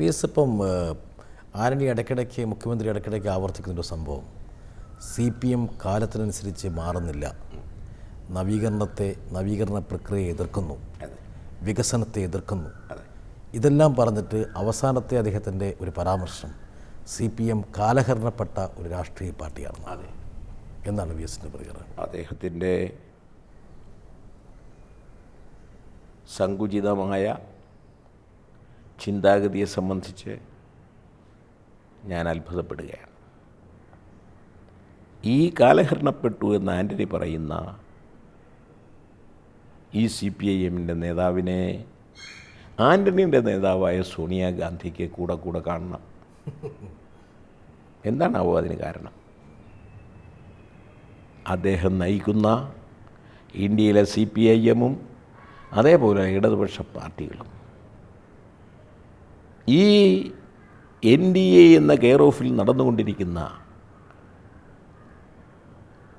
V S ഇപ്പം ആരണി ഇടയ്ക്കിടയ്ക്ക് മുഖ്യമന്ത്രി ഇടയ്ക്കിടയ്ക്ക് ആവർത്തിക്കുന്നൊരു സംഭവം. സി പി എം കാലത്തിനനുസരിച്ച് മാറുന്നില്ല. നവീകരണത്തെ നവീകരണ പ്രക്രിയയെ എതിർക്കുന്നു. വികസനത്തെ എതിർക്കുന്നു. ഇതെല്ലാം പറഞ്ഞിട്ട് അവസാനത്തെ അദ്ദേഹത്തിന്റെ ഒരു പരാമർശം സി പി എം കാലഹരണപ്പെട്ട ഒരു രാഷ്ട്രീയ പാർട്ടിയാണ്. അതെ. എന്നാണ് വി എസിന്റെ പ്രതികരണം. അദ്ദേഹത്തിന്റെ സങ്കുചിതമായ ചിന്താഗതിയെ സംബന്ധിച്ച് ഞാൻ അത്ഭുതപ്പെടുകയാണ്. ഈ കാലഹരണപ്പെട്ടു എന്ന് ആന്റണി പറയുന്ന ഈ സി പി ഐ എമ്മിന്റെ നേതാവിനെ ആന്റണിയുടെ നേതാവായ സോണിയാഗാന്ധിക്ക് കൂടെ കൂടെ കാണണം. എന്താണാവോ അതിന് കാരണം? അദ്ദേഹം നയിക്കുന്ന ഇന്ത്യയിലെ സി പി ഐ എമ്മും അതേപോലെ ഇടതുപക്ഷ പാർട്ടികളും ഈ എൻ ഡി എ എന്ന കെയർ ഓഫിൽ നടന്നുകൊണ്ടിരിക്കുന്ന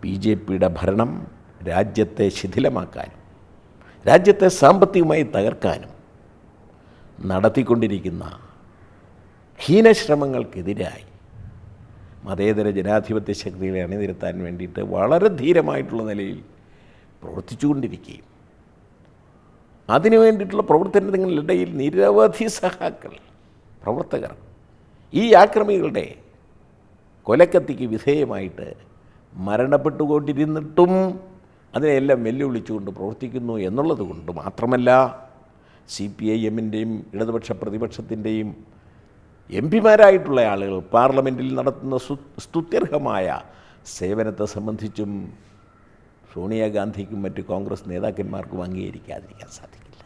ബി ജെ പിയുടെ ഭരണം രാജ്യത്തെ ശിഥിലമാക്കാനും രാജ്യത്തെ സാമ്പത്തികമായി തകർക്കാനും നടത്തിക്കൊണ്ടിരിക്കുന്ന ഹീനശ്രമങ്ങൾക്കെതിരായി മതേതര ജനാധിപത്യ ശക്തികളെ അണിനിരത്താൻ വേണ്ടിയിട്ട് വളരെ ധീരമായിട്ടുള്ള നിലയിൽ പ്രവർത്തിച്ചുകൊണ്ടിരിക്കുകയും അതിനു വേണ്ടിയിട്ടുള്ള പ്രവർത്തനങ്ങളിടയിൽ നിരവധി സഹാക്കൾ പ്രവർത്തകർ. ഈ ആക്രമികളുടെ കൊലക്കത്തിക്ക് വിധേയമായിട്ട് മരണപ്പെട്ടുകൊണ്ടിരുന്നിട്ടും അതിനെല്ലാം വെല്ലുവിളിച്ചുകൊണ്ട് പ്രവർത്തിക്കുന്നു എന്നുള്ളത് കൊണ്ട് മാത്രമല്ല സി പി ഐ എമ്മിന്റെയും ഇടതുപക്ഷ പ്രതിപക്ഷത്തിന്റെയും എം പിമാരായിട്ടുള്ള ആളുകൾ പാർലമെന്റിൽ നടത്തുന്ന സ്തുത്യർഹമായ സേവനത്തെ സംബന്ധിച്ചും സോണിയാഗാന്ധിക്കും മറ്റ് കോൺഗ്രസ് നേതാക്കന്മാർക്കും അംഗീകരിക്കാതിരിക്കാൻ സാധിക്കില്ല.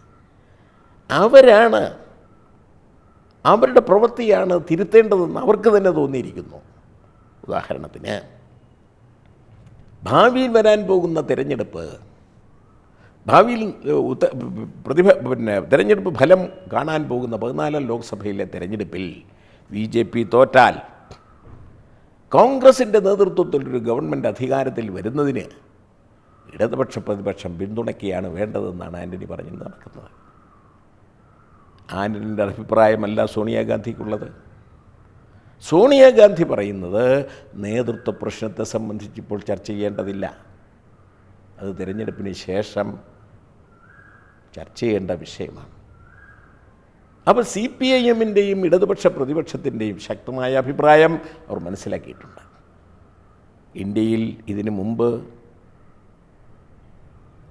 അവരാണ് അവരുടെ പ്രവൃത്തിയാണ് തിരുത്തേണ്ടതെന്ന് അവർക്ക് തന്നെ തോന്നിയിരിക്കുന്നു. ഉദാഹരണത്തിന് ഭാവിയിൽ വരാൻ പോകുന്ന തിരഞ്ഞെടുപ്പ് ഭാവിയിൽ പ്രതിഭ പിന്നെ തിരഞ്ഞെടുപ്പ് ഫലം കാണാൻ പോകുന്ന പതിനാലാം ലോക്സഭയിലെ തിരഞ്ഞെടുപ്പിൽ ബി ജെ പി തോറ്റാൽ കോൺഗ്രസിന്റെ നേതൃത്വത്തിൽ ഒരു ഗവൺമെന്റ് അധികാരത്തിൽ വരുന്നതിന് ഇടതുപക്ഷ പ്രതിപക്ഷം പിന്തുണയ്ക്കുകയാണ് വേണ്ടതെന്നാണ് ആന്റണി പറഞ്ഞു നടക്കുന്നത്. ആന്റണിന്റെ അഭിപ്രായമല്ല സോണിയാഗാന്ധിക്കുള്ളത് സോണിയാഗാന്ധി പറയുന്നത് നേതൃത്വ പ്രശ്നത്തെ സംബന്ധിച്ച് ഇപ്പോൾ ചർച്ച ചെയ്യേണ്ടതില്ല. അത് തിരഞ്ഞെടുപ്പിന് ശേഷം ചർച്ച ചെയ്യേണ്ട വിഷയമാണ്. അപ്പോൾ സി പി ഐ എമ്മിന്റെയും ഇടതുപക്ഷ പ്രതിപക്ഷത്തിന്റെയും ശക്തമായ അഭിപ്രായം അവർ മനസ്സിലാക്കിയിട്ടുണ്ട്. ഇന്ത്യയിൽ ഇതിനു മുമ്പ്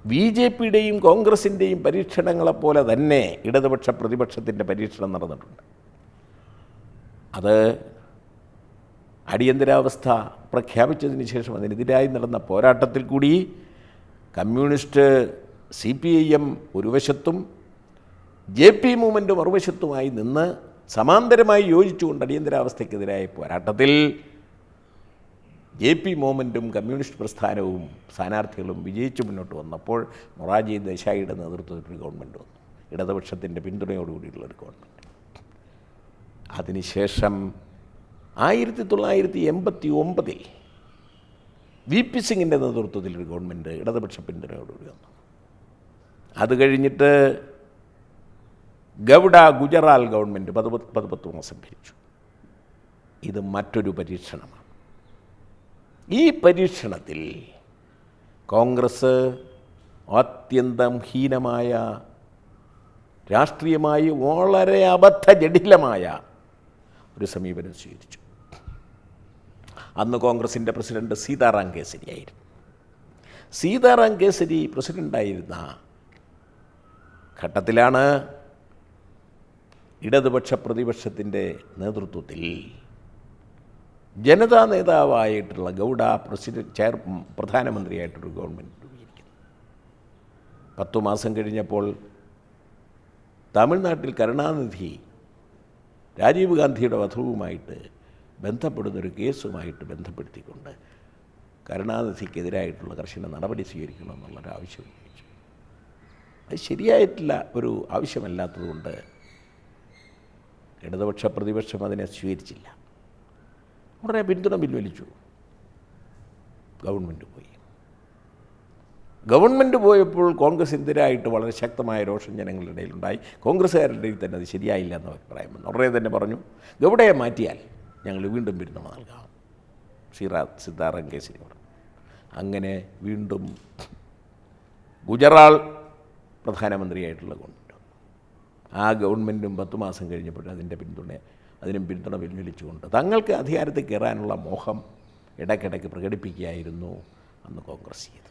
ബി ജെ പിയുടെയും കോൺഗ്രസിന്റെയും പരീക്ഷണങ്ങളെപ്പോലെ തന്നെ ഇടതുപക്ഷ പ്രതിപക്ഷത്തിന്റെ പരീക്ഷണം നടന്നിട്ടുണ്ട്. അത് അടിയന്തരാവസ്ഥ പ്രഖ്യാപിച്ചതിന് ശേഷം അതിനെതിരായി നടന്ന പോരാട്ടത്തിൽ കൂടി communist C P I M ഒരു വശത്തും ജെ പി മൂവ്മെന്റ് മറുവശത്തുമായി നിന്ന് സമാന്തരമായി യോജിച്ചുകൊണ്ട് അടിയന്തരാവസ്ഥയ്ക്കെതിരായ പോരാട്ടത്തിൽ ജെ പി മൂവ്മെന്റും കമ്മ്യൂണിസ്റ്റ് പ്രസ്ഥാനവും സ്ഥാനാർത്ഥികളും വിജയിച്ചു മുന്നോട്ട് വന്നപ്പോൾ മൊറാജി ദേശായിയുടെ നേതൃത്വത്തിൽ ഒരു ഗവൺമെന്റ് വന്നു. ഇടതുപക്ഷത്തിന്റെ പിന്തുണയോടുകൂടിയുള്ള ഒരു ഗവൺമെന്റ് അതിനുശേഷം ആയിരത്തി തൊള്ളായിരത്തി എൺപത്തി ഒമ്പതിൽ വി പി സിംഗിന്റെ നേതൃത്വത്തിൽ ഒരു ഗവൺമെന്റ് ഇടതുപക്ഷ പിന്തുണയോടുകൂടി വന്നു. അത് കഴിഞ്ഞിട്ട് ഗൗഡ ഗുജറാൽ ഗവൺമെന്റ് പത് പത്ത് പത് പത്ത് മാസം ഭരിച്ചു ഇത് മറ്റൊരു പരീക്ഷണമാണ്. ഈ പരീക്ഷണത്തിൽ കോൺഗ്രസ് അത്യന്തം ഹീനമായ രാഷ്ട്രീയമായി വളരെ അബദ്ധജടിലമായ ഒരു സമീപനം സ്വീകരിച്ചു. അന്ന് കോൺഗ്രസിന്റെ പ്രസിഡന്റ് സീതാറാം കേസരി ആയിരുന്നു. സീതാറാം കേസരി പ്രസിഡന്റായിരുന്ന ഘട്ടത്തിലാണ് ഇടതുപക്ഷ പ്രതിപക്ഷത്തിന്റെ നേതൃത്വത്തിൽ ജനതാ നേതാവായിട്ടുള്ള ഗൗഡ പ്രസിഡന്റ് ചെയർ പ്രധാനമന്ത്രിയായിട്ടൊരു ഗവൺമെന്റ് രൂപീകരിക്കുന്നു. പത്തു മാസം കഴിഞ്ഞപ്പോൾ തമിഴ്നാട്ടിൽ കരുണാനിധി രാജീവ് ഗാന്ധിയുടെ വധവുമായിട്ട് ബന്ധപ്പെടുന്നൊരു കേസുമായിട്ട് ബന്ധപ്പെടുത്തിക്കൊണ്ട് കരുണാനിധിക്കെതിരായിട്ടുള്ള കർശന നടപടി സ്വീകരിക്കണമെന്നുള്ളൊരു ആവശ്യം ഉന്നയിച്ചു. അത് ശരിയായിട്ടില്ല ഒരു ആവശ്യമല്ലാത്തതുകൊണ്ട് ഇടതുപക്ഷ പ്രതിപക്ഷം അതിനെ സ്വീകരിച്ചില്ല. ഉടനെ പിന്തുണ പിൻവലിച്ചു ഗവൺമെന്റ് പോയി. ഗവൺമെന്റ് പോയപ്പോൾ കോൺഗ്രസ് എതിരായിട്ട് വളരെ ശക്തമായ രോഷം ജനങ്ങളുടെ ഇടയിലുണ്ടായി. കോൺഗ്രസ്സുകാരുടെ ഇടയിൽ തന്നെ അത് ശരിയായില്ല എന്ന അഭിപ്രായം വന്നു. ഉടനെ തന്നെ പറഞ്ഞു ഗൗഡയെ മാറ്റിയാൽ ഞങ്ങൾ വീണ്ടും പിന്തുണ നൽകാം. ശ്രീറാത്ത് സിദ്ധാറാം കേസിന് പറഞ്ഞു അങ്ങനെ വീണ്ടും ഗുജറാൾ പ്രധാനമന്ത്രിയായിട്ടുള്ള ഗവൺമെന്റ് ആ ഗവൺമെന്റും പത്ത് മാസം കഴിഞ്ഞപ്പോൾ അതിന്റെ പിന്തുണ അതിനും പിന്തുണ പിൻവലിച്ചുകൊണ്ട് തങ്ങൾക്ക് അധികാരത്തിൽ കയറാനുള്ള മോഹം ഇടയ്ക്കിടയ്ക്ക് പ്രകടിപ്പിക്കുകയായിരുന്നു അന്ന് കോൺഗ്രസ് ചെയ്തത്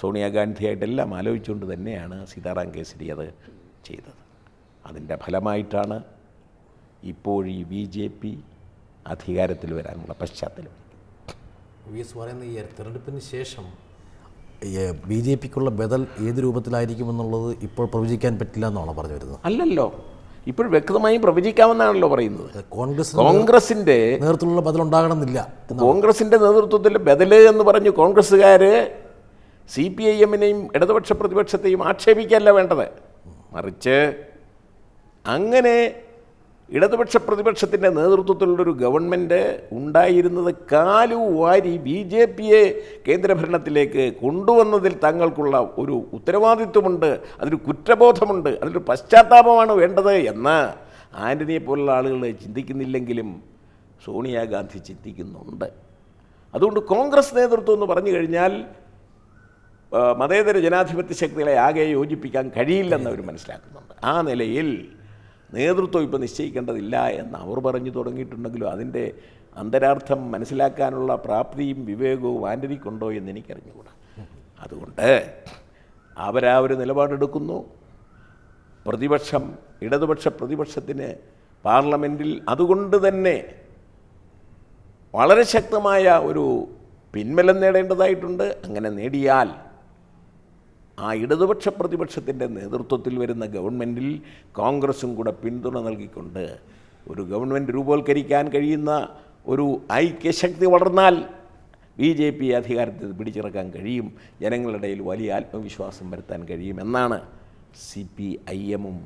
സോണിയാഗാന്ധിയായിട്ടെല്ലാം ആലോചിച്ചുകൊണ്ട് തന്നെയാണ് സീതാറാം കേസരി അത് ചെയ്തത്. അതിന്റെ ഫലമായിട്ടാണ് ഇപ്പോൾ ഈ ബി ജെ പി അധികാരത്തിൽ വരാനുള്ള പശ്ചാത്തലം. വി എസ് പറയുന്ന ഈ തെരഞ്ഞെടുപ്പിന് ശേഷം ബി ജെ പിക്കുള്ള ബദൽ ഏത് രൂപത്തിലായിരിക്കുമെന്നുള്ളത് ഇപ്പോൾ പ്രവചിക്കാൻ പറ്റില്ല എന്നാണോ പറഞ്ഞു വരുന്നത്? അല്ലല്ലോ. ഇപ്പോൾ വ്യക്തമായും പ്രവചിക്കാമെന്നാണല്ലോ പറയുന്നത്. കോൺഗ്രസ് കോൺഗ്രസിന്റെ നേതൃത്വത്തിലുള്ള ബദൽ ഉണ്ടാകണമെന്നില്ല കോൺഗ്രസിന്റെ നേതൃത്വത്തിൽ ബദൽ എന്ന് പറഞ്ഞു കോൺഗ്രസ്സുകാർ സി പി ഐ എമ്മിനെയും ഇടതുപക്ഷ പ്രതിപക്ഷത്തെയും ആക്ഷേപിക്കല്ല വേണ്ടത്. മറിച്ച് അങ്ങനെ ഇടതുപക്ഷ പ്രതിപക്ഷത്തിന്റെ നേതൃത്വത്തിലുള്ളൊരു ഗവൺമെന്റ് ഉണ്ടായിരുന്നത് കാലു വാരി ബി ജെ പിയെ കേന്ദ്രഭരണത്തിലേക്ക് കൊണ്ടുവന്നതിൽ തങ്ങൾക്കുള്ള ഒരു ഉത്തരവാദിത്വമുണ്ട് അതൊരു കുറ്റബോധമുണ്ട് അതിനൊരു പശ്ചാത്താപമാണ് വേണ്ടത് എന്ന് ആന്റണിയെ പോലുള്ള ആളുകൾ ചിന്തിക്കുന്നില്ലെങ്കിലും സോണിയാഗാന്ധി ചിന്തിക്കുന്നുണ്ട്. അതുകൊണ്ട് കോൺഗ്രസ് നേതൃത്വം എന്ന് പറഞ്ഞു കഴിഞ്ഞാൽ മതേതര ജനാധിപത്യ ശക്തികളെ ആകെ യോജിപ്പിക്കാൻ കഴിയില്ലെന്ന് അവർ മനസ്സിലാക്കുന്നുണ്ട്. ആ നിലയിൽ നേതൃത്വം ഇപ്പോൾ നിശ്ചയിക്കേണ്ടതില്ല എന്ന് അവർ പറഞ്ഞു തുടങ്ങിയിട്ടുണ്ടെങ്കിലും അതിന്റെ അന്തരാർത്ഥം മനസ്സിലാക്കാനുള്ള പ്രാപ്തിയും വിവേകവും ആന്റണിക്കുണ്ടോ എന്ന് എനിക്കറിഞ്ഞുകൂടാ. അതുകൊണ്ട് അവരാ ഒരു നിലപാടെടുക്കുന്നു. പ്രതിപക്ഷം ഇടതുപക്ഷ പ്രതിപക്ഷത്തിന് പാർലമെന്റിൽ അതുകൊണ്ട് തന്നെ വളരെ ശക്തമായ ഒരു പിൻബലം നേടേണ്ടതായിട്ടുണ്ട്. അങ്ങനെ നേടിയാൽ ആ ഇടതുപക്ഷ പ്രതിപക്ഷത്തിന്റെ നേതൃത്വത്തിൽ വരുന്ന ഗവൺമെന്റിൽ കോൺഗ്രസും കൂടെ പിന്തുണ നൽകിക്കൊണ്ട് ഒരു ഗവൺമെന്റ് രൂപവൽക്കരിക്കാൻ കഴിയുന്ന ഒരു ഐക്യശക്തി വളർന്നാൽ ബി ജെ പി അധികാരത്തിൽ പിടിച്ചിറക്കാൻ കഴിയും. ജനങ്ങളുടെ ഇടയിൽ വലിയ ആത്മവിശ്വാസം വരുത്താൻ കഴിയും എന്നാണ് സി പി ഐ എമ്മും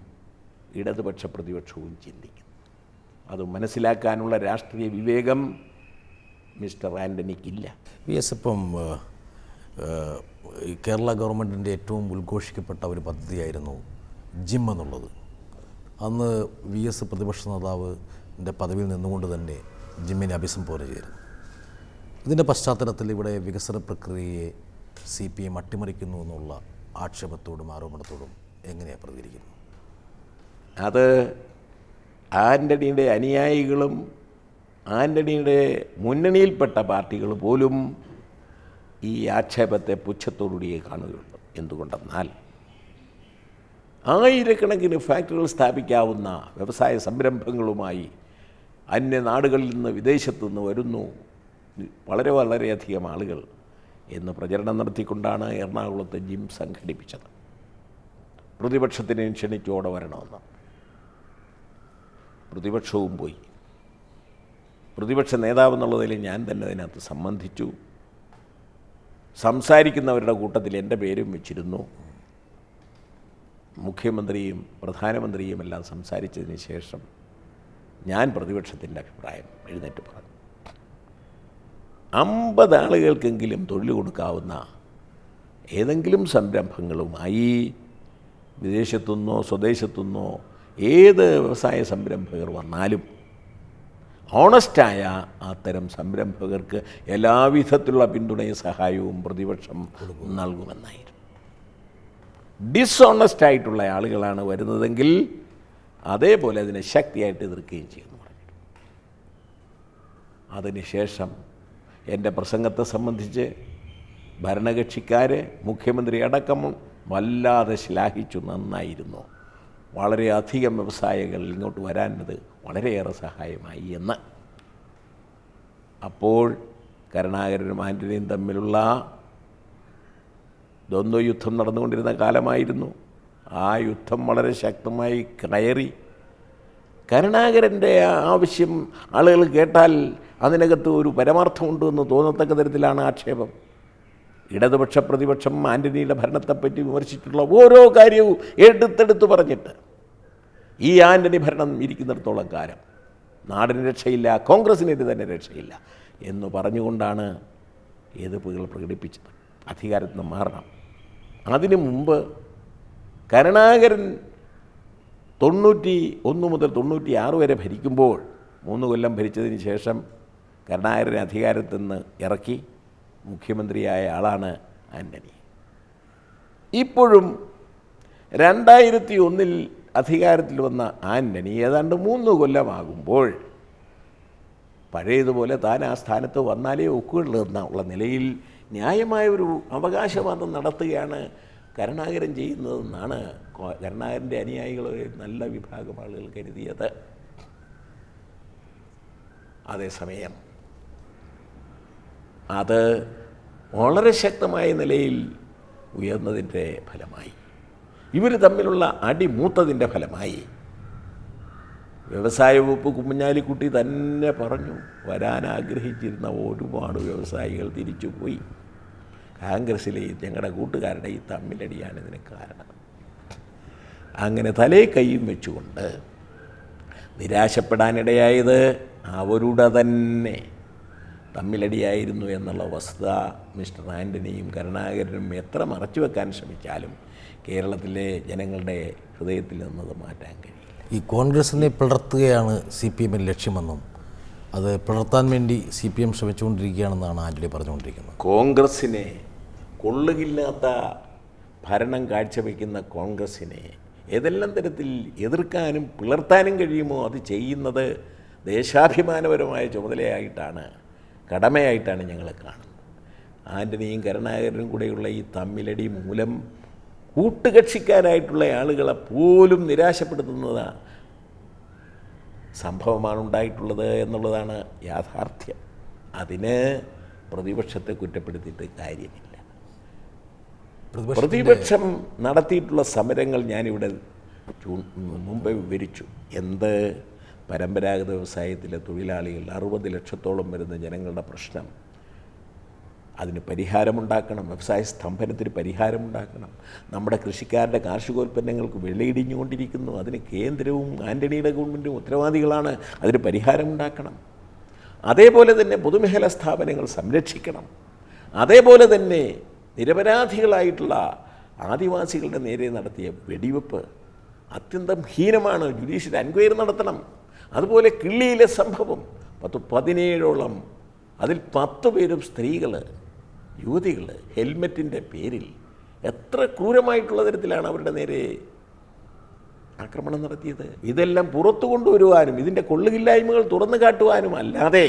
ഇടതുപക്ഷ പ്രതിപക്ഷവും ചിന്തിക്കുന്നത്. അത് മനസ്സിലാക്കാനുള്ള രാഷ്ട്രീയ വിവേകം മിസ്റ്റർ ആന്റണിക്കില്ല വി എസ് ഇപ്പം കേരള ഗവൺമെന്റിന്റെ ഏറ്റവും ഉദ്ഘോഷിക്കപ്പെട്ട ഒരു പദ്ധതിയായിരുന്നു ജിം എന്നുള്ളത്. അന്ന് വി എസ് പ്രതിപക്ഷ നേതാവിന്റെ പദവിയിൽ നിന്നുകൊണ്ട് തന്നെ ജിമ്മിനെ അഭിസംബോധന ചെയ്തിരുന്നു ഇതിന്റെ പശ്ചാത്തലത്തിൽ ഇവിടെ വികസന പ്രക്രിയയെ സി പി എം അട്ടിമറിക്കുന്നു എന്നുള്ള ആക്ഷേപത്തോടും ആരോപണത്തോടും എങ്ങനെയാണ് പ്രതികരിക്കുന്നത്? അത് ആന്റണിയുടെ അനുയായികളും ആന്റണിയുടെ മുന്നണിയിൽപ്പെട്ട പാർട്ടികൾ പോലും ഈ ആക്ഷേപത്തെ പുച്ഛത്തോടുകൂടിയേ കാണുകയുള്ളൂ. എന്തുകൊണ്ടെന്നാൽ ആയിരക്കണക്കിന് ഫാക്ടറികൾ സ്ഥാപിക്കാവുന്ന വ്യവസായ സംരംഭങ്ങളുമായി അന്യ നാടുകളിൽ നിന്ന് വിദേശത്തു നിന്ന് വരുന്നു. വളരെ വളരെയധികം ആളുകൾ എന്ന് പ്രചരണം നടത്തിക്കൊണ്ടാണ് എറണാകുളത്ത് ജിം സംഘടിപ്പിച്ചത്. പ്രതിപക്ഷത്തിനെയും ക്ഷണിച്ചോടെ വരണമെന്ന്. പ്രതിപക്ഷവും പോയി. പ്രതിപക്ഷ നേതാവ് എന്നുള്ളതിൽ ഞാൻ തന്നെ അതിനകത്ത് സംബന്ധിച്ചു. സംസാരിക്കുന്നവരുടെ കൂട്ടത്തിൽ എന്റെ പേരും വെച്ചിരുന്നു. മുഖ്യമന്ത്രിയും പ്രധാനമന്ത്രിയും എല്ലാം സംസാരിച്ചതിന് ശേഷം ഞാൻ പ്രതിപക്ഷത്തിന്റെ അഭിപ്രായം എഴുന്നേറ്റ് പറഞ്ഞു. അമ്പത് ആളുകൾക്കെങ്കിലും തൊഴിൽ കൊടുക്കാവുന്ന ഏതെങ്കിലും സംരംഭങ്ങളുമായി വിദേശത്തുനിന്നോ സ്വദേശത്തുനിന്നോ ഏത് വ്യവസായ സംരംഭകർ വന്നാലും ഓണസ്റ്റായ അത്തരം സംരംഭകർക്ക് എല്ലാവിധത്തിലുള്ള പിന്തുണയും സഹായവും പ്രതിപക്ഷം നൽകുമെന്നായിരുന്നു. ഡിസോണസ്റ്റ് ആയിട്ടുള്ള ആളുകളാണ് വരുന്നതെങ്കിൽ അതേപോലെ അതിനെ ശക്തിയായിട്ട് എതിർക്കുകയും ചെയ്യുന്നു അതിനുശേഷം എന്റെ പ്രസംഗത്തെ സംബന്ധിച്ച് ഭരണകക്ഷിക്കാർ മുഖ്യമന്ത്രി അടക്കം വല്ലാതെ ശ്ലാഘിച്ചു നന്നായിരുന്നു. വളരെയധികം വ്യവസായങ്ങളിൽ ഇങ്ങോട്ട് വരാനത് വളരെയേറെ സഹായമായി എന്ന്. അപ്പോൾ കരുണാകരനും ആന്റണിയും തമ്മിലുള്ള ദ്വന്ദ്വയുദ്ധം നടന്നുകൊണ്ടിരുന്ന കാലമായിരുന്നു. ആ യുദ്ധം വളരെ ശക്തമായി കയറി. കരുണാകരന്റെ ആവശ്യം ആളുകൾ കേട്ടാൽ അതിനകത്ത് ഒരു പരമാർത്ഥമുണ്ട് എന്ന് തോന്നത്തക്ക തരത്തിലാണ് ആക്ഷേപം. ഇടതുപക്ഷ പ്രതിപക്ഷം ആന്റണിയുടെ ഭരണത്തെപ്പറ്റി വിമർശിച്ചിട്ടുള്ള ഓരോ കാര്യവും എടുത്തെടുത്ത് പറഞ്ഞിട്ട് ഈ ആന്റണി ഭരണം ഇരിക്കുന്നിടത്തോളം കാലം നാടിന് രക്ഷയില്ല കോൺഗ്രസിന് തന്നെ രക്ഷയില്ല എന്ന് പറഞ്ഞുകൊണ്ടാണ് എതിർപ്പുകൾ പ്രകടിപ്പിച്ചത്. അധികാരത്തിൽ നിന്ന് മാറണം. അതിനു മുമ്പ് കരുണാകരൻ തൊണ്ണൂറ്റി ഒന്ന് മുതൽ തൊണ്ണൂറ്റി ആറ് വരെ ഭരിക്കുമ്പോൾ മൂന്ന് കൊല്ലം ഭരിച്ചതിന് ശേഷം കരുണാകരനെ അധികാരത്തിൽ നിന്ന് ഇറക്കി. മുഖ്യമന്ത്രിയായ ആളാണ് ആന്റണി ഇപ്പോഴും രണ്ടായിരത്തി ഒന്നിൽ അധികാരത്തിൽ വന്ന ആന്റണി ഏതാണ്ട് മൂന്ന് കൊല്ലമാകുമ്പോൾ പഴയതുപോലെ താൻ ആ സ്ഥാനത്ത് വന്നാലേ ഒക്കുകയുള്ളൂ എന്നുള്ള നിലയിൽ ന്യായമായ ഒരു അവകാശവാദം നടത്തുകയാണ് കരുണാകരൻ ചെയ്യുന്നതെന്നാണ് കരുണാകരന്റെ അനുയായികളൊരു നല്ല വിഭാഗം ആളുകൾ കരുതിയത്. അതേസമയം അത് വളരെ ശക്തമായ നിലയിൽ ഉയർന്നതിന്റെ ഫലമായി. ഇവർ തമ്മിലുള്ള അടി മൂത്തതിന്റെ ഫലമായി. വ്യവസായ വകുപ്പ് കുമ്മഞ്ഞാലിക്കുട്ടി തന്നെ പറഞ്ഞു വരാൻ ആഗ്രഹിച്ചിരുന്ന ഒരുപാട് വ്യവസായികൾ തിരിച്ചുപോയി കോൺഗ്രസ്സിലെ ഞങ്ങളുടെ കൂട്ടുകാരുടെ ഈ തമ്മിലടിയാണ് ഇതിന് കാരണം. അങ്ങനെ തലേ കൈയും വെച്ചുകൊണ്ട് നിരാശപ്പെടാനിടയായത് അവരുടെ തന്നെ. തമ്മിലടിയായിരുന്നു എന്നുള്ള വസ്തുത മിസ്റ്റർ ആന്റണിയും കരുണാകരനും എത്ര മറച്ചു വെക്കാൻ ശ്രമിച്ചാലും കേരളത്തിലെ ജനങ്ങളുടെ ഹൃദയത്തിൽ നിന്നത് മാറ്റാൻ കഴിയില്ല. ഈ കോൺഗ്രസിനെ പിളർത്തുകയാണ് സി പി എമ്മിന്റെ ലക്ഷ്യമെന്നും അത് പിളർത്താൻ വേണ്ടി സി പി എം ശ്രമിച്ചുകൊണ്ടിരിക്കുകയാണെന്നാണ് ആന്റണി പറഞ്ഞുകൊണ്ടിരിക്കുന്നത്. കോൺഗ്രസ്സിനെ കൊള്ളുകില്ലാത്ത ഭരണം കാഴ്ചവെക്കുന്ന കോൺഗ്രസ്സിനെ ഏതെല്ലാം തരത്തിൽ എതിർക്കാനും പിളർത്താനും കഴിയുമോ അത് ചെയ്യുന്നത് ദേശാഭിമാനപരമായ ചുമതലയായിട്ടാണ് കടമയായിട്ടാണ് ഞങ്ങൾ കാണുന്നത്. ആന്റണിയും കരുണാകരനും കൂടെയുള്ള ഈ തമ്മിലടി മൂലം കൂട്ടുകക്ഷിക്കാരായിട്ടുള്ള ആളുകളെ പോലും നിരാശപ്പെടുത്തുന്നത് സംഭവമാണ് ഉണ്ടായിട്ടുള്ളത് എന്നുള്ളതാണ് യാഥാർത്ഥ്യം. അതിന് പ്രതിപക്ഷത്തെ കുറ്റപ്പെടുത്തിയിട്ട് കാര്യമില്ല. പ്രതിപക്ഷം നടത്തിയിട്ടുള്ള സമരങ്ങൾ ഞാനിവിടെ മുമ്പേ വിവരിച്ചു. എന്ത് പരമ്പരാഗത വ്യവസായത്തിലെ തൊഴിലാളികൾ അറുപത് ലക്ഷത്തോളം വരുന്ന ജനങ്ങളുടെ പ്രശ്നം. അതിന് പരിഹാരമുണ്ടാക്കണം. വ്യവസായ സ്തംഭനത്തിന് പരിഹാരമുണ്ടാക്കണം. നമ്മുടെ കൃഷിക്കാരുടെ കാർഷികോൽപ്പന്നങ്ങൾക്ക് വെള്ളയിടിഞ്ഞുകൊണ്ടിരിക്കുന്നു അതിന് കേന്ദ്രവും ആന്റണിയുടെ ഗവൺമെന്റും ഉത്തരവാദികളാണ്. അതിന് പരിഹാരമുണ്ടാക്കണം. അതേപോലെ തന്നെ പൊതുമേഖലാ സ്ഥാപനങ്ങൾ സംരക്ഷിക്കണം. അതേപോലെ തന്നെ നിരപരാധികളായിട്ടുള്ള ആദിവാസികളുടെ നേരെ നടത്തിയ വെടിവെപ്പ് അത്യന്തം ഹീനമാണ്. ജുഡീഷ്യൽ എൻക്വയറി നടത്തണം. അതുപോലെ കിള്ളിയിലെ സംഭവം. പത്ത് പതിനേഴോളം അതിൽ പത്ത് പേരും സ്ത്രീകൾ യുവതികൾ ഹെൽമെറ്റിന്റെ പേരിൽ എത്ര ക്രൂരമായിട്ടുള്ള തരത്തിലാണ് അവരുടെ നേരെ ആക്രമണം നടത്തിയത്. ഇതെല്ലാം പുറത്തു കൊണ്ടുവരുവാനും ഇതിന്റെ കൊള്ളുകില്ലായ്മകൾ തുറന്നു കാട്ടുവാനും അല്ലാതെ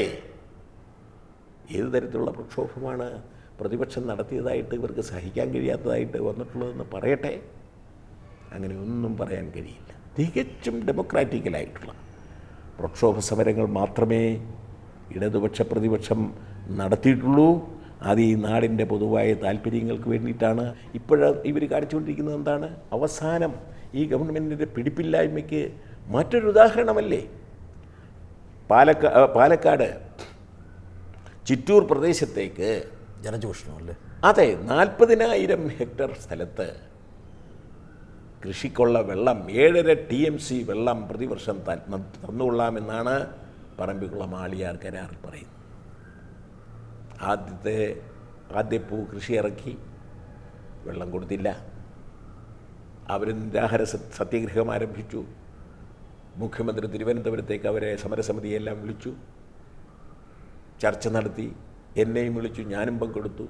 ഏത് തരത്തിലുള്ള പ്രക്ഷോഭമാണ് പ്രതിപക്ഷം നടത്തിയതായിട്ട് ഇവർക്ക് സഹിക്കാൻ കഴിയാത്തതായിട്ട് വന്നിട്ടുള്ളതെന്ന് പറയട്ടെ? അങ്ങനെ ഒന്നും പറയാൻ കഴിയില്ല. തികച്ചും ഡെമോക്രാറ്റിക്കലായിട്ടുള്ള പ്രക്ഷോഭ സമരങ്ങൾ മാത്രമേ ഇടതുപക്ഷ പ്രതിപക്ഷം നടത്തിയിട്ടുള്ളൂ. അത് ഈ നാടിന്റെ പൊതുവായ താല്പര്യങ്ങൾക്ക് വേണ്ടിയിട്ടാണ്. ഇപ്പോഴ ഇവർ കാണിച്ചുകൊണ്ടിരിക്കുന്നത് എന്താണ്? അവസാനം ഈ ഗവൺമെന്റിന്റെ പിടിപ്പില്ലായ്മയ്ക്ക് മറ്റൊരു ഉദാഹരണമല്ലേ? പാലക്കാ പാലക്കാട് ചിറ്റൂർ പ്രദേശത്തേക്ക് ജനചൂഷണമല്ലേ അതെ നാൽപ്പതിനായിരം ഹെക്ടർ സ്ഥലത്ത് കൃഷിക്കുള്ള വെള്ളം ഏഴര ടി എം സി വെള്ളം പ്രതിവർഷം തന്നുകൊള്ളാമെന്നാണ് പറമ്പിക്കുളം ആളിയാർ കരാറിൽ പറയുന്നത്. ആദ്യത്തെ ആദ്യ പൂ കൃഷി ഇറക്കി വെള്ളം കൊടുത്തില്ല. അവർ നിരാഹാര സത്യഗ്രഹം ആരംഭിച്ചു. മുഖ്യമന്ത്രി തിരുവനന്തപുരത്തേക്ക് അവരെ സമരസമിതിയെല്ലാം വിളിച്ചു. ചർച്ച നടത്തി. എന്നെയും വിളിച്ചു ഞാനും പങ്കെടുത്തു.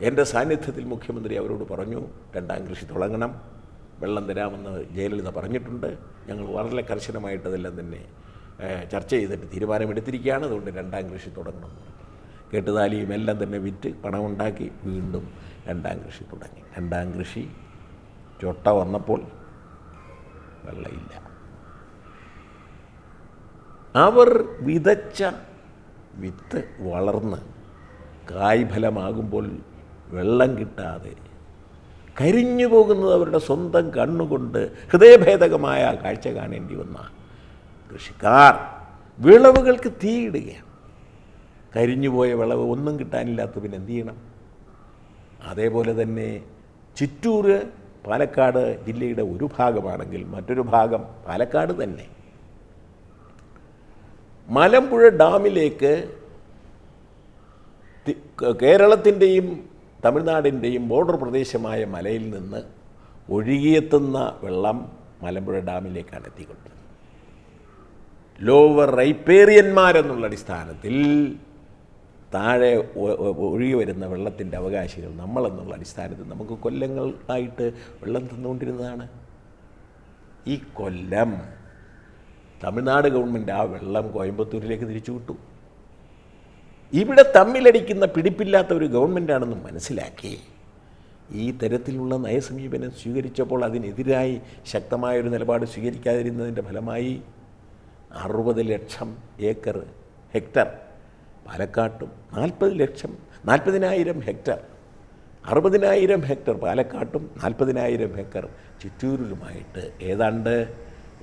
എന്റെ സാന്നിധ്യത്തിൽ മുഖ്യമന്ത്രി അവരോട് പറഞ്ഞു രണ്ടാം കൃഷി തുടങ്ങണം. വെള്ളം തരാമെന്ന് ജയലളിത പറഞ്ഞിട്ടുണ്ട്. ഞങ്ങൾ വളരെ കർശനമായിട്ട് അതെല്ലാം തന്നെ ചർച്ച ചെയ്തിട്ട് തീരുമാനമെടുത്തിരിക്കുകയാണ്. അതുകൊണ്ട് രണ്ടാം കൃഷി തുടങ്ങണം. കെട്ടുതാലിയും എല്ലാം തന്നെ വിറ്റ് പണമുണ്ടാക്കി വീണ്ടും രണ്ടാം കൃഷി തുടങ്ങി. രണ്ടാം കൃഷി ചൊട്ട വന്നപ്പോൾ വെള്ളമില്ല അവർ വിതച്ച വിത്ത് വളർന്ന് കായ്ഫലമാകുമ്പോൾ വെള്ളം കിട്ടാതെ കരിഞ്ഞു പോകുന്നത് അവരുടെ സ്വന്തം കണ്ണുകൊണ്ട് ഹൃദയഭേദകമായ കാഴ്ച കാണേണ്ടി വന്ന കൃഷിക്കാർ വിളവുകൾക്ക് തീയിടുകയാണ്. കരിഞ്ഞുപോയ വിളവ് ഒന്നും കിട്ടാനില്ലാത്ത പിന്നെ എന്ത് ചെയ്യണം? അതേപോലെ തന്നെ ചിറ്റൂർ പാലക്കാട് ജില്ലയുടെ ഒരു ഭാഗമാണെങ്കിൽ മറ്റൊരു ഭാഗം പാലക്കാട് തന്നെ. മലമ്പുഴ ഡാമിലേക്ക് കേരളത്തിന്റെയും തമിഴ്നാടിന്റെയും ബോർഡർ പ്രദേശമായ മലയിൽ നിന്ന് ഒഴുകിയെത്തുന്ന വെള്ളം മലമ്പുഴ ഡാമിലേക്കാണ് എത്തിക്കൊണ്ടത് ലോവർ റൈപ്പേറിയന്മാരെന്നുള്ള അടിസ്ഥാനത്തിൽ താഴെ ഒഴുകി വരുന്ന വെള്ളത്തിന്റെ അവകാശികൾ നമ്മളെന്നുള്ള അടിസ്ഥാനത്തിൽ നമുക്ക് കൊല്ലങ്ങളായിട്ട് വെള്ളം തന്നുകൊണ്ടിരുന്നതാണ്. ഈ കൊല്ലം തമിഴ്നാട് ഗവൺമെന്റ് ആ വെള്ളം കോയമ്പത്തൂരിലേക്ക് തിരിച്ചു വിട്ടു. ഇവിടെ തമ്മിലടിക്കുന്ന പിടിപ്പില്ലാത്ത ഒരു ഗവൺമെന്റാണെന്ന് മനസ്സിലാക്കി. ഈ തരത്തിലുള്ള നയസമീപനം സ്വീകരിച്ചപ്പോൾ അതിനെതിരായി ശക്തമായൊരു നിലപാട് സ്വീകരിക്കാതിരുന്നതിന്റെ ഫലമായി അറുപത് ലക്ഷം ഏക്കർ ഹെക്ടർ പാലക്കാട്ടും നാൽപ്പത് ലക്ഷം നാൽപ്പതിനായിരം ഹെക്ടർ അറുപതിനായിരം ഹെക്ടർ പാലക്കാട്ടും നാൽപ്പതിനായിരം ഹെക്ടർ ചിറ്റൂരിലുമായിട്ട്. ഏതാണ്ട്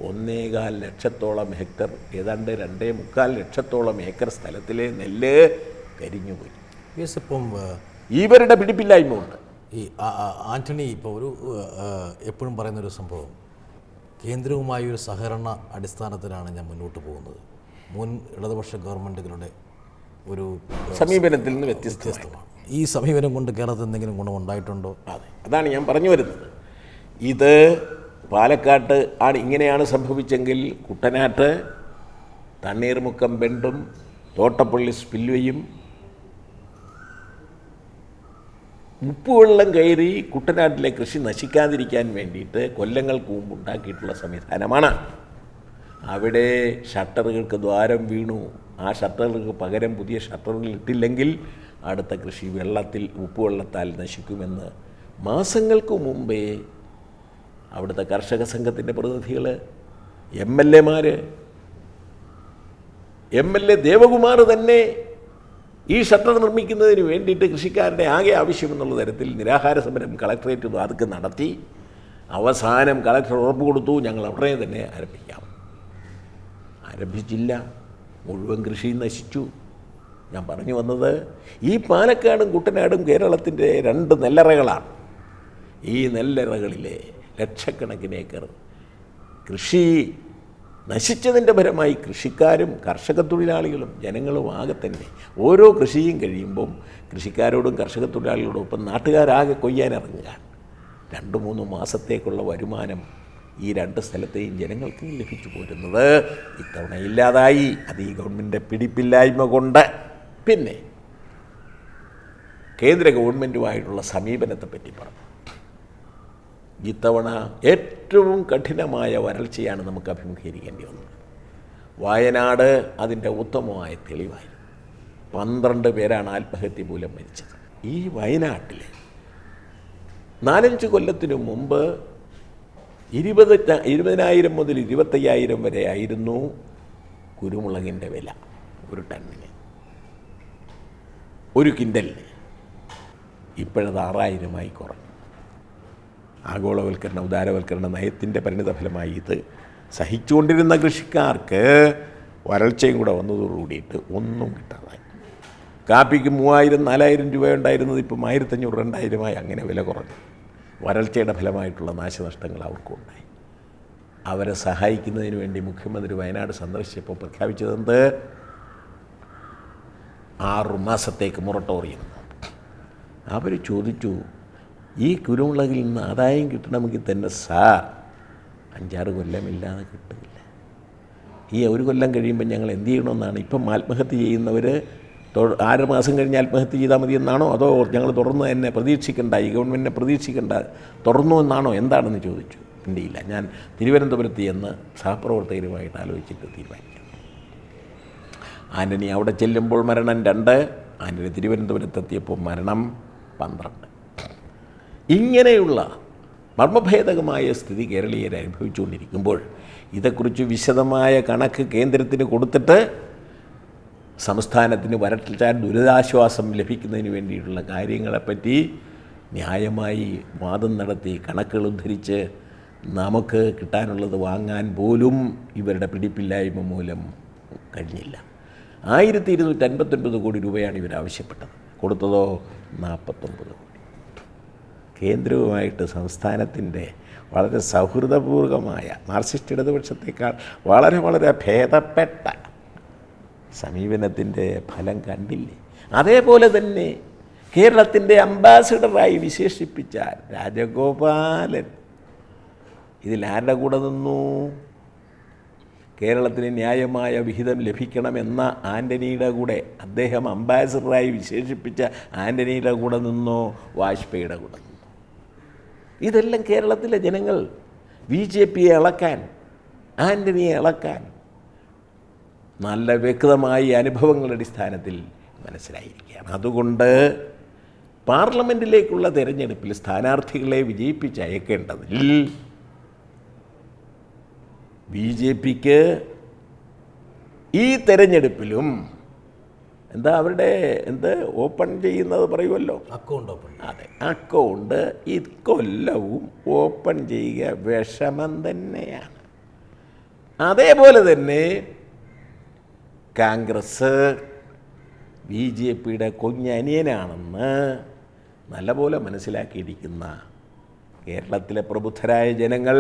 ഒന്നേകാൽ ലക്ഷത്തോളം ഹെക്ടർ ഏതാണ്ട് രണ്ടേ മുക്കാൽ ലക്ഷത്തോളം ഏക്കർ സ്ഥലത്തിലെ നെല്ല് കരിഞ്ഞുപോയി ഇപ്പം ഇവരുടെ പിടിപ്പില്ലായ്മ ഉണ്ട് ഈ ആന്റണി ഇപ്പോൾ ഒരു എപ്പോഴും എപ്പോഴും പറയുന്നൊരു സംഭവം. കേന്ദ്രവുമായി ഒരു സഹകരണ അടിസ്ഥാനത്തിലാണ് ഞാൻ മുന്നോട്ട് പോകുന്നത്. മുൻ ഇടതുപക്ഷ ഗവൺമെന്റുകളുടെ ഒരു സമീപനത്തിൽ നിന്ന് വ്യത്യസ്തമാണ്. ഈ സമീപനം കൊണ്ട് കേരളത്തിൽ എന്തെങ്കിലും ഗുണമുണ്ടായിട്ടുണ്ടോ അതെ അതാണ് ഞാൻ പറഞ്ഞു വരുന്നത്. ഇത് പാലക്കാട്ട് ആണ് ഇങ്ങനെയാണ് സംഭവിച്ചെങ്കിൽ കുട്ടനാട്ട് തണ്ണീർമുക്കം ബെണ്ടും തോട്ടപ്പള്ളി സ്പിൽവയും ഉപ്പുവെള്ളം കയറി കുട്ടനാട്ടിലെ കൃഷി നശിക്കാതിരിക്കാൻ വേണ്ടിയിട്ട് കൊല്ലങ്ങൾക്ക് മുമ്പ് ഉണ്ടാക്കിയിട്ടുള്ള സംവിധാനമാണ്. അവിടെ ഷട്ടറുകൾക്ക് ദ്വാരം വീണു. ആ ഷട്ടറുകൾക്ക് പകരം പുതിയ ഷട്ടറുകൾ ഇട്ടില്ലെങ്കിൽ അടുത്ത കൃഷി വെള്ളത്തിൽ ഉപ്പുവെള്ളത്താൽ നശിക്കുമെന്ന് മാസങ്ങൾക്ക് മുമ്പേ അവിടുത്തെ കർഷക സംഘത്തിന്റെ പ്രതിനിധികൾ എം എൽ എമാർ എം എൽ എ ദേവകുമാർ തന്നെ ഈ ഷട്ടർ നിർമ്മിക്കുന്നതിന് വേണ്ടിയിട്ട് കൃഷിക്കാരുടെ ആകെ ആവശ്യമെന്നുള്ള തരത്തിൽ നിരാഹാര സമരം കളക്ടറേറ്റ് അതൊക്കെ നടത്തി. അവസാനം കളക്ടർ ഉറപ്പ് കൊടുത്തു ഞങ്ങൾ ഉടനെ തന്നെ ആരംഭിക്കാം. ആരംഭിച്ചില്ല. മുഴുവൻ കൃഷി നശിച്ചു. ഞാൻ പറഞ്ഞു വന്നത് ഈ പാലക്കാടും കുട്ടനാടും കേരളത്തിന്റെ രണ്ട് നെല്ലറകളാണ്. ഈ നെല്ലറകളിലെ ലക്ഷക്കണക്കിന് ഏക്കർ കൃഷി നശിച്ചതിന്റെ പരമായി കൃഷിക്കാരും കർഷക തൊഴിലാളികളും ജനങ്ങളും ആകെ തന്നെ ഓരോ കൃഷിയും കഴിയുമ്പം കൃഷിക്കാരോടും കർഷക തൊഴിലാളികളോടും ഒപ്പം നാട്ടുകാരാകെ കൊയ്യാൻ ഇറങ്ങുകയാണ് രണ്ട് മൂന്ന് മാസത്തേക്കുള്ള വരുമാനം ഈ രണ്ട് സ്ഥലത്തെയും ജനങ്ങൾക്ക് ലഭിച്ചു പോരുന്നത്. ഇത്തവണ ഇല്ലാതായി. അത് ഈ ഗവൺമെന്റിന്റെ പിടിപ്പില്ലായ്മ കൊണ്ട്. പിന്നെ കേന്ദ്ര ഗവൺമെന്റുമായിട്ടുള്ള സമീപനത്തെ പറ്റി പറഞ്ഞു. ഇത്തവണ ഏറ്റവും കഠിനമായ വരൾച്ചയാണ് നമുക്ക് അഭിമുഖീകരിക്കേണ്ടി വന്നത്. വയനാട് അതിന്റെ ഉത്തമമായ തെളിവായി. പന്ത്രണ്ട് പേരാണ് ആത്മഹത്യ മൂലം മരിച്ചത്. ഈ വയനാട്ടിൽ നാലഞ്ച് കൊല്ലത്തിനു മുമ്പ് ഇരുപത് ഇരുപതിനായിരം മുതൽ ഇരുപത്തയ്യായിരം വരെ ആയിരുന്നു കുരുമുളകിന്റെ വില ഒരു ടണ്ണിന്. ഒരു കിൻഡലിന്. ഇപ്പോഴത് ആറായിരമായി കുറഞ്ഞു. ആഗോളവൽക്കരണ ഉദാരവൽക്കരണ നയത്തിന്റെ പരിണിതഫലമായി ഇത് സഹിച്ചുകൊണ്ടിരുന്ന കൃഷിക്കാർക്ക് വരൾച്ചയും കൂടെ വന്നതോടുകൂടിയിട്ട് ഒന്നും കിട്ടാതായി. കാപ്പിക്ക് മൂവായിരം നാലായിരം രൂപ ഉണ്ടായിരുന്നത് ഇപ്പം ആയിരത്തഞ്ഞൂറ് രണ്ടായിരമായി അങ്ങനെ വില കുറഞ്ഞു. വരൾച്ചയുടെ ഫലമായിട്ടുള്ള നാശനഷ്ടങ്ങൾ അവർക്കും ഉണ്ടായി. അവരെ സഹായിക്കുന്നതിന് വേണ്ടി മുഖ്യമന്ത്രി വയനാട് സന്ദർശിച്ചപ്പോൾ പ്രഖ്യാപിച്ചതെന്ത് ആറു മാസത്തേക്ക് മൊറട്ടോറിയം. അവർ ചോദിച്ചു ഈ കുരുമുളകിൽ നിന്ന് ആദായം കിട്ടണമെങ്കിൽ തന്നെ സാർ അഞ്ചാറ് കൊല്ലമില്ലാതെ കിട്ടില്ല. ഈ ഒരു കൊല്ലം കഴിയുമ്പോൾ ഞങ്ങൾ എന്ത് ചെയ്യണമെന്നാണ്? ഇപ്പം ആത്മഹത്യ ചെയ്യുന്നവർ ആറ് മാസം കഴിഞ്ഞ് ആത്മഹത്യ ചെയ്താൽ മതി എന്നാണോ? അതോ ഞങ്ങൾ തുടർന്ന് തന്നെ പ്രതീക്ഷിക്കേണ്ട ഈ ഗവൺമെന്റിനെ പ്രതീക്ഷിക്കേണ്ട തുടർന്നു എന്നാണോ? എന്താണെന്ന് ചോദിച്ചു. ഇല്ല ഞാൻ തിരുവനന്തപുരത്ത് ചെന്ന് സഹപ്രവർത്തകരുമായിട്ട് ആലോചിച്ചിട്ട് തീരുമാനിച്ചു. ആന്റണി അവിടെ ചെല്ലുമ്പോൾ മരണം രണ്ട് ആന്റണി തിരുവനന്തപുരത്തെത്തിയപ്പോൾ മരണം പന്ത്രണ്ട്. ഇങ്ങനെയുള്ള മർമ്മഭേദകമായ സ്ഥിതി കേരളീയർ അനുഭവിച്ചുകൊണ്ടിരിക്കുമ്പോൾ ഇതേക്കുറിച്ച് വിശദമായ കണക്ക് കേന്ദ്രത്തിന് കൊടുത്തിട്ട് സംസ്ഥാനത്തിന് വരൾച്ച ദുരിതാശ്വാസം ലഭിക്കുന്നതിന് വേണ്ടിയിട്ടുള്ള കാര്യങ്ങളെപ്പറ്റി ന്യായമായി വാദം നടത്തി കണക്കുകൾ ഉദ്ധരിച്ച് നമുക്ക് കിട്ടാനുള്ളത് വാങ്ങാൻ പോലും ഇവരുടെ പിടിപ്പില്ലായ്മ മൂലം കഴിഞ്ഞില്ല. ആയിരത്തി ഇരുന്നൂറ്റി അൻപത്തൊൻപത് കോടി രൂപയാണ് ഇവർ ആവശ്യപ്പെട്ടത് കൊടുത്തതോ നാൽപ്പത്തൊൻപത് കോടി. കേന്ദ്രവുമായിട്ട് സംസ്ഥാനത്തിന്റെ വളരെ സൗഹൃദപൂർവമായ മാർക്സിസ്റ്റ് ഇടതുപക്ഷത്തേക്കാൾ വളരെ വളരെ ഭേദപ്പെട്ട സമീപനത്തിന്റെ ഫലം കണ്ടില്ലേ? അതേപോലെ തന്നെ കേരളത്തിന്റെ അംബാസിഡറായി വിശേഷിപ്പിച്ച രാജഗോപാലൻ ഇതിൽ ആരുടെ കൂടെ നിന്നു? കേരളത്തിന് ന്യായമായ വിഹിതം ലഭിക്കണമെന്ന ആന്റണിയുടെ കൂടെ അദ്ദേഹം അംബാസിഡറായി വിശേഷിപ്പിച്ച ആന്റണിയുടെ കൂടെ നിന്നോ? വാജ്പേയിയുടെ കൂടെ ഇതെല്ലാം കേരളത്തിലെ ജനങ്ങൾ ബി ജെ പിയെ ഇളക്കാൻ ആന്റണിയെ ഇളക്കാൻ നല്ല വ്യക്തമായി അനുഭവങ്ങളുടെ അടിസ്ഥാനത്തിൽ മനസ്സിലായിരിക്കുകയാണ്. അതുകൊണ്ട് പാർലമെന്റിലേക്കുള്ള തിരഞ്ഞെടുപ്പിൽ സ്ഥാനാർത്ഥികളെ വിജയിപ്പിച്ച് അയക്കേണ്ടതിൽ ബി ജെ പിക്ക് ഈ തെരഞ്ഞെടുപ്പിലും എന്താ അവരുടെ എന്ത് ഓപ്പൺ ചെയ്യുന്നത് പറയുമല്ലോ അക്കൗണ്ട് ഓപ്പൺ അതെ അക്കൗണ്ട് ഇക്കൊല്ലവും ഓപ്പൺ ചെയ്യുക വിഷമം തന്നെയാണ്. അതേപോലെ തന്നെ കോൺഗ്രസ് ബി ജെ പിയുടെ കുഞ്ഞനിയനാണെന്ന് നല്ലപോലെ മനസ്സിലാക്കിയിരിക്കുന്ന കേരളത്തിലെ പ്രബുദ്ധരായ ജനങ്ങൾ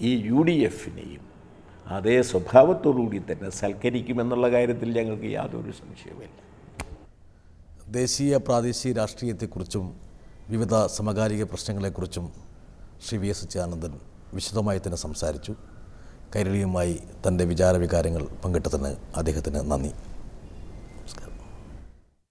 ഈ യു ഡി എഫിനെയും അതേ സ്വഭാവത്തോടുകൂടി തന്നെ സൽക്കരിക്കുമെന്നുള്ള കാര്യത്തിൽ ഞങ്ങൾക്ക് യാതൊരു സംശയവുമില്ല. ദേശീയ പ്രാദേശിക രാഷ്ട്രീയത്തെക്കുറിച്ചും വിവിധ സമകാലിക പ്രശ്നങ്ങളെക്കുറിച്ചും ശ്രീ വി എസ് സച്ചിദാനന്ദൻ വിശദമായി തന്നെ സംസാരിച്ചു. കൈരളിയുമായി തന്റെ വിചാരവികാരങ്ങൾ പങ്കിട്ടതിന് അദ്ദേഹത്തിന് നന്ദി.